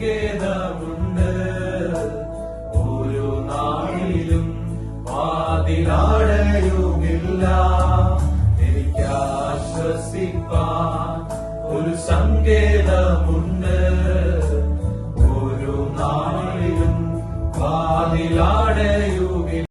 സങ്കേതമുണ്ട് ഒരു നാളിലും പാതിലാടയുമില്ല എനിക്കാശ്വസിപ്പാ ഒരു സങ്കേതമുണ്ട്. ഒരു നാളിലും പാതിലാടയുമില്ല